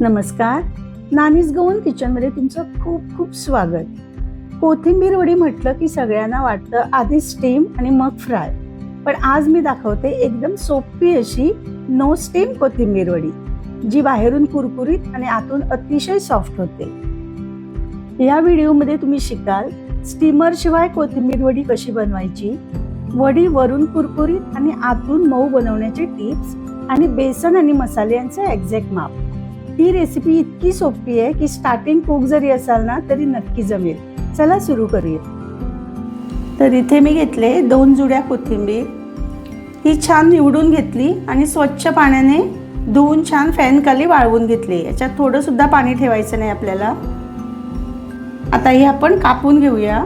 नमस्कार. Nannies Goan किचनमध्ये तुमचं खूप खूप स्वागत. कोथिंबीर वडी म्हटलं की सगळ्यांना वाटतं आधी स्टीम आणि मग फ्राय पण आज मी दाखवते एकदम सोपी अशी नो स्टीम कोथिंबीर वडी जी बाहेरून कुरकुरीत आणि आतून अतिशय सॉफ्ट होते. या व्हिडिओमध्ये तुम्ही शिकाल स्टीमर शिवाय कोथिंबीर वडी कशी बनवायची वडी वरून कुरकुरीत आणि आतून मऊ बनवण्याचे टिप्स आणि बेसन आणि मसाले यांचं एक्झॅक्ट माप. ही रेसिपी इतकी सोपी आहे की स्टार्टिंग कुक जरी असाल ना तरी नक्की जमेल. चला सुरू करूया. तर इथे मी घेतले दोन जुड्या कोथिंबीर. ही छान निवडून घेतली आणि स्वच्छ पाण्याने धुवून छान फॅनखाली वाळवून घेतली. याच्यात थोडंसुद्धा पाणी ठेवायचं नाही आपल्याला. आता ही आपण कापून घेऊया.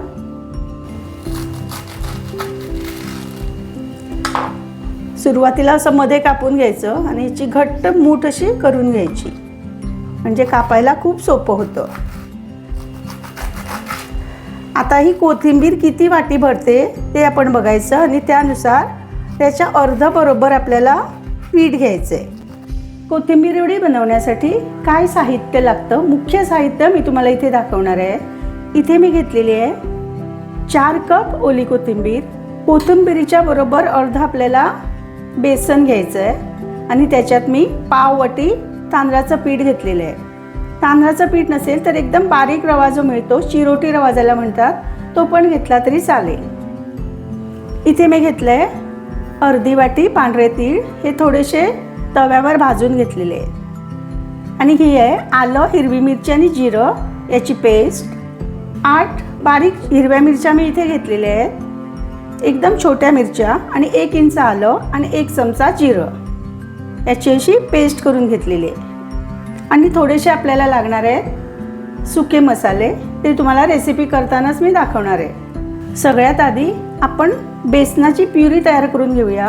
सुरुवातीला असं मध्ये कापून घ्यायचं आणि याची घट्ट मूठ अशी करून घ्यायची. म्हणजे कापायला खूप सोपं होतं. आता ही कोथिंबीर किती वाटी भरते ते आपण बघायचं आणि त्यानुसार त्याच्या अर्ध बरोबर आपल्याला पीठ घ्यायचं आहे कोथिंबीर एवढी बनवण्यासाठी काय साहित्य लागतं? मुख्य साहित्य मी तुम्हाला इथे दाखवणार आहे. इथे मी घेतलेली आहे चार कप ओली कोथिंबीर. कोथिंबीरीच्या बरोबर अर्ध आपल्याला बेसन घ्यायचं आहे आणि त्याच्यात मी पाव वाटी तांदळाचं पीठ घेतलेलं आहे. तांदळाचं पीठ नसेल तर एकदम बारीक रवा जो मिळतो चिरोटी रवा ज्याला म्हणतात तो पण घेतला तरी चालेल. इथे मी घेतलं आहे अर्धी वाटी पांढरे तीळ. हे थोडेसे तव्यावर भाजून घेतलेले आहे आणि ही आहे आलं हिरवी मिरची आणि जिरं. याची पेस्ट आठ बारीक हिरव्या मिरच्या मी इथे घेतलेल्या आहेत. एकदम छोट्या मिरच्या आणि एक इंच आलं आणि एक चमचा जिरं. याची अशी पेस्ट करून घेतलेली आहे. आणि थोडेसे आपल्याला लागणार आहेत सुके मसाले. ते तुम्हाला रेसिपी करतानाच मी दाखवणार आहे. सगळ्यात आधी आपण बेसनाची प्युरी तयार करून घेऊया.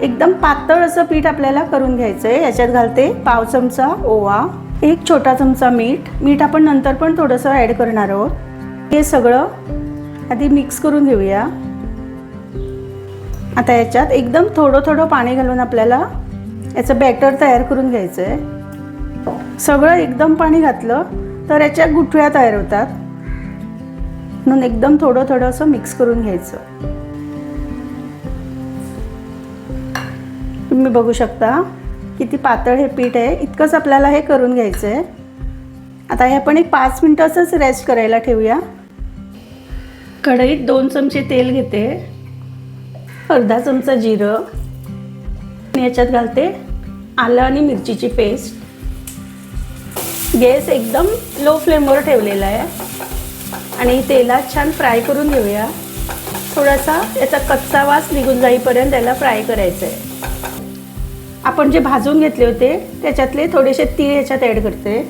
एकदम पातळ असं पीठ आपल्याला करून घ्यायचं आहे याच्यात घालते पाव चमचा ओवा एक छोटा चमचा मीठ. मीठ आपण नंतर पण थोडंसं ॲड करणार आहोत. हे सगळं आधी मिक्स करून घेऊया. आता याच्यात एकदम थोडं थोडं पाणी घालून आपल्याला याचं बॅटर तयार करून घ्यायचं आहे सगळं एकदम पाणी घातलं तर याच्या गुठळ्या तयार होतात. म्हणून एकदम थोडं थोडं असं मिक्स करून घ्यायचं. तुम्ही बघू शकता किती पातळ हे पीठ आहे. इतकंच आपल्याला हे करून घ्यायचं आहे आता हे आपण एक पाच मिनटं असंच रेस्ट करायला ठेवूया. कढईत दोन चमचे तेल घेते. अर्धा चमचा जिरं. मी याच्यात घालते आलं आणि मिरचीची पेस्ट गॅस एकदम लो फ्लेमवर ठेवलेला आहे. आणि तेलात छान फ्राय करून घेऊया. थोडासा याचा कच्चा वास निघून जाईपर्यंत त्याला फ्राय करायचं आहे. आपण जे भाजून घेतले होते त्याच्यातले थोडेसे तीळ याच्यात ॲड करते.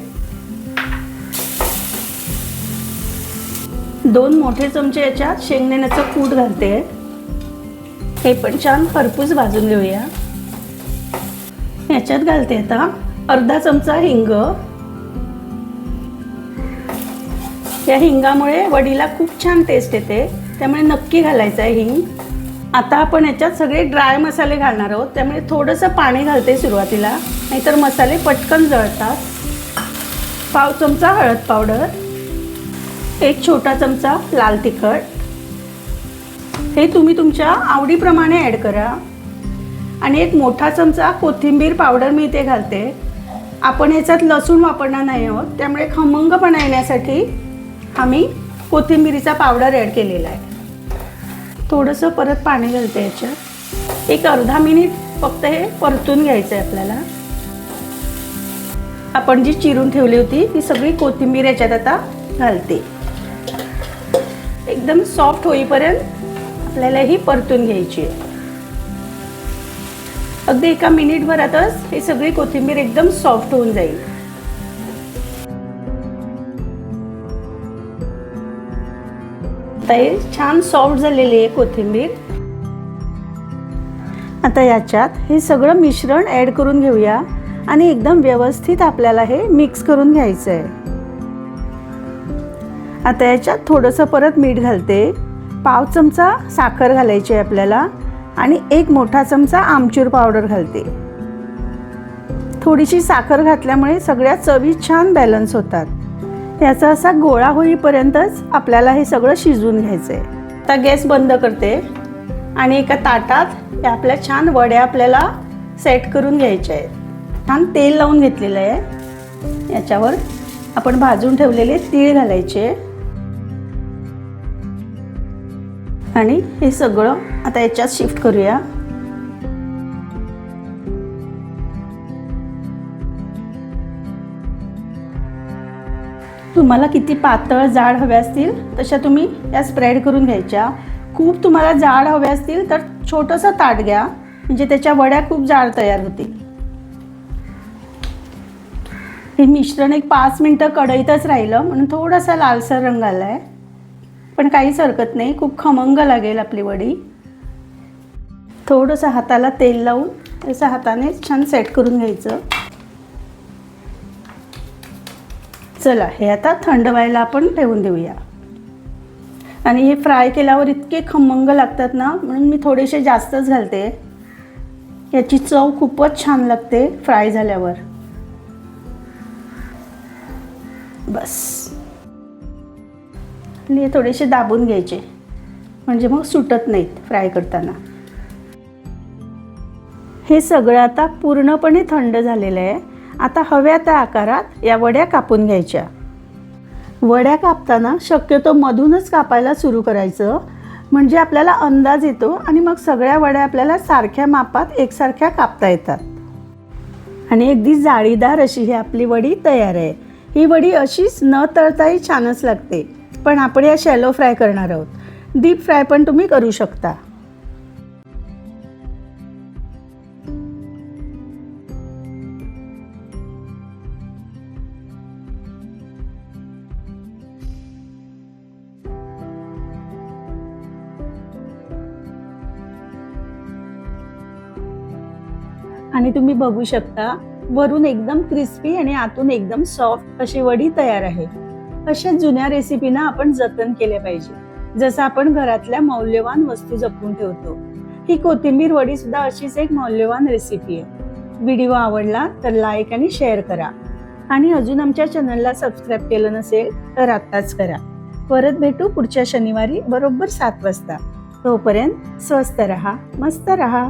दोन मोठे चमचे याच्यात शेंगदाण्याचं कूट घालते. हे पण छान खरपूस भाजून घेऊया. याच्यात घालते आता. अर्धा चमचा हिंग. या हिंगामुळे वडीला खूप छान टेस्ट येते. त्यामुळे नक्की घालायचं आहे हिंग. आता आपण याच्यात सगळे ड्राय मसाले घालणार आहोत. त्यामुळे थोडंसं पाणी घालते सुरुवातीला. नाहीतर मसाले पटकन जळतात. पाव चमचा हळद पावडर. एक छोटा चमचा लाल तिखट. हे तुम्ही तुमच्या आवडीप्रमाणे ॲड करा. आणि एक मोठा चमचा कोथिंबीर पावडर मी इथे घालते. आपण ह्याच्यात लसूण वापरणार नाही आहोत. त्यामुळे खमंगपणा येण्यासाठी आम्ही कोथिंबीरीचा पावडर ॲड केलेला आहे. थोडंसं परत पाणी घालते याच्यात. एक अर्धा मिनिट फक्त हे परतून घ्यायचं आहे आपल्याला. आपण जी चिरून ठेवली होती ती सगळी कोथिंबीर याच्यात आता घालते. एकदम सॉफ्ट होईपर्यंत आपल्याला ही परतून घ्यायची आहे. अगदी एका मिनिटभरातच हे सगळी कोथिंबीर एकदम सॉफ्ट होऊन जाईल. आता हे छान सॉफ्ट झालेली आहे कोथिंबीर. आता याच्यात हे सगळं मिश्रण ॲड करून घेऊया आणि एकदम व्यवस्थित आपल्याला हे मिक्स करून घ्यायचं आहे आता याच्यात थोडंसं परत मीठ घालते. पाव चमचा साखर घालायची आहे आपल्याला. आणि एक मोठा चमचा आमचूर पावडर घालते. थोडीशी साखर घातल्यामुळे सगळ्या चवी छान बॅलन्स होतात. याचा असा गोळा होईपर्यंतच आपल्याला हे सगळं शिजवून घ्यायचं आहे आता गॅस बंद करते आणि एका ताटात या आपल्या छान वड्या आपल्याला सेट करून घ्यायच्या आहेत. छान तेल लावून घेतलेलं आहे. याच्यावर आपण भाजून ठेवलेले तीळ घालायचे. आणि हे सगळं आता याच्यात शिफ्ट करूया. तुम्हाला किती पातळ जाड हव्या असतील तशा तुम्ही या स्प्रेड करून घ्यायच्या. खूप तुम्हाला जाड हव्या असतील तर छोटंसं ताट घ्या. म्हणजे त्याच्या वड्या खूप जाड तयार होतील. हे मिश्रण एक पाच मिनटं कढईतच राहिलं म्हणून थोडासा लालसर रंग आला आहे पण काहीच हरकत नाही. खूप खमंग लागेल आपली वडी. थोडंसं हाताला तेल लावून त्याचं हाताने छान सेट करून घ्यायचं. चला हे आता थंड व्हायला आपण ठेवून देऊया. आणि हे फ्राय केल्यावर इतके खमंग लागतात ना म्हणून मी थोडेसे जास्तच घालते. याची चव खूपच छान लागते फ्राय झाल्यावर. बस. आणि थोडेसे दाबून घ्यायचे. म्हणजे मग सुटत नाहीत फ्राय करताना. हे सगळं आता पूर्णपणे थंड झालेलं आहे. आता हव्या त्या आकारात या वड्या कापून घ्यायच्या. वड्या कापताना शक्यतो मधूनच कापायला सुरू करायचं. म्हणजे आपल्याला अंदाज येतो आणि मग सगळ्या वड्या आपल्याला सारख्या मापात एकसारख्या कापता येतात. आणि अगदी जाळीदार अशी ही आपली वडी तयार आहे. ही वडी अशीच न तळताही छानच लागते. पण आपण या शॅलो फ्राय करणार आहोत. डीप फ्राय पण तुम्ही करू शकता. आणि तुम्ही बघू शकता वरून एकदम क्रिस्पी आणि आतून एकदम सॉफ्ट अशी वडी तयार आहे. अशा जुन्या रेसिपीना आपण जतन केले पाहिजे. जसं आपण घरातल्या मौल्यवान वस्तू जपून ठेवतो. ही कोथिंबीर वडी सुद्धा अशीच एक मौल्यवान रेसिपी आहे. व्हिडिओ आवडला तर लाईक आणि शेअर करा. आणि अजून आमच्या चॅनलला सबस्क्राईब केलं नसेल तर आत्ताच करा. परत भेटू पुढच्या शनिवारी बरोबर सात वाजता. तोपर्यंत स्वस्त रहा मस्त रहा.